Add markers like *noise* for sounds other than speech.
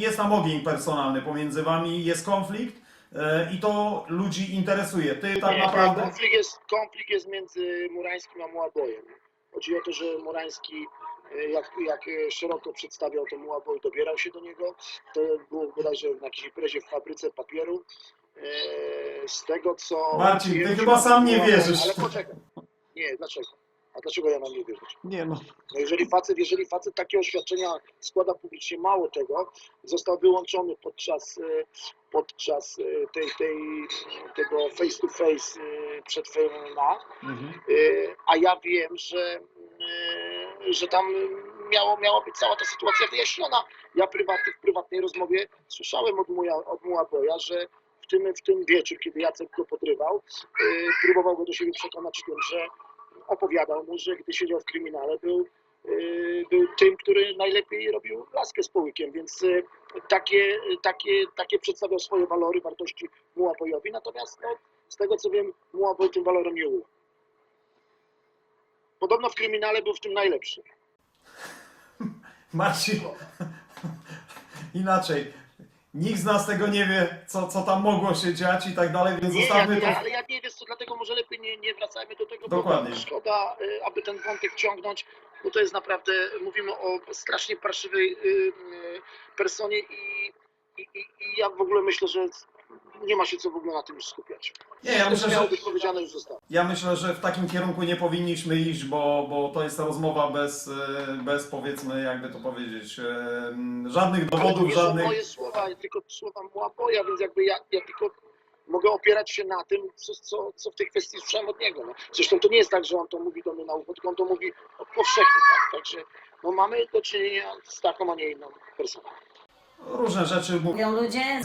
jest tam ogień personalny pomiędzy wami, jest konflikt e, i to ludzi interesuje. Ty tak naprawdę... Konflikt jest, konflikt jest między Murańskim a Mułabojem. Chodzi o to, że Murański e, jak, jak e, szeroko przedstawiał to Mułaboj, dobierał się do niego. To było bodajże na jakiejś imprezie w fabryce papieru. Z tego co... Marcin, ty chyba sam nie wierzysz. Ale poczekaj. Nie, dlaczego? A dlaczego ja mam nie wierzyć? Nie no. No jeżeli facet, jeżeli facet takie oświadczenia składa publicznie, mało tego, został wyłączony podczas, e, podczas e, tej, tej, tego face to face przed FMA, Mhm. e, a ja wiem, że, że tam miało, miała być cała ta sytuacja wyjaśniona. Ja prywatnie, w prywatnej rozmowie słyszałem od, Muja, od Mułaboja, że w tym, w tym wieczór, kiedy Jacek go podrywał, próbował go do siebie przekonać tym, że opowiadał mu, że gdy siedział w kryminale, był, yy, był tym, który najlepiej robił laskę z połykiem, więc yy, takie, takie, takie przedstawiał swoje walory, wartości Mułabojowi, natomiast no, z tego co wiem, Mułaboj tym walorem nie uległ. Podobno w kryminale był w tym najlepszy. *laughs* Marcin, inaczej. Nikt z nas tego nie wie, co, co tam mogło się dziać i tak dalej, więc Nie, ja, zostawmy to. ja, ale ja nie wiem, co dlatego może lepiej nie, nie wracajmy do tego, Dokładnie. bo szkoda, y, aby ten wątek ciągnąć, bo to jest naprawdę, mówimy o strasznie parszywej y, y, personie i, i, i, ja w ogóle myślę, że nie ma się co w ogóle na tym już skupiać. Nie, ja myślę, że powiedziane, już zostało. Ja myślę, że w takim kierunku nie powinniśmy iść, bo, bo to jest rozmowa bez, bez powiedzmy, jakby to powiedzieć, żadnych Ale to dowodów, nie są żadnych. moje słowa, tylko słowa Mułaboja, więc jakby ja, ja tylko mogę opierać się na tym, co, co, co w tej kwestii słyszałem od niego. No. Zresztą to nie jest tak, że on to mówi do mnie na ucho, tylko on to mówi powszechnie. Tak? Także no, mamy do czynienia z taką, a nie inną personą. Różne rzeczy mówią. Mówią ludzie,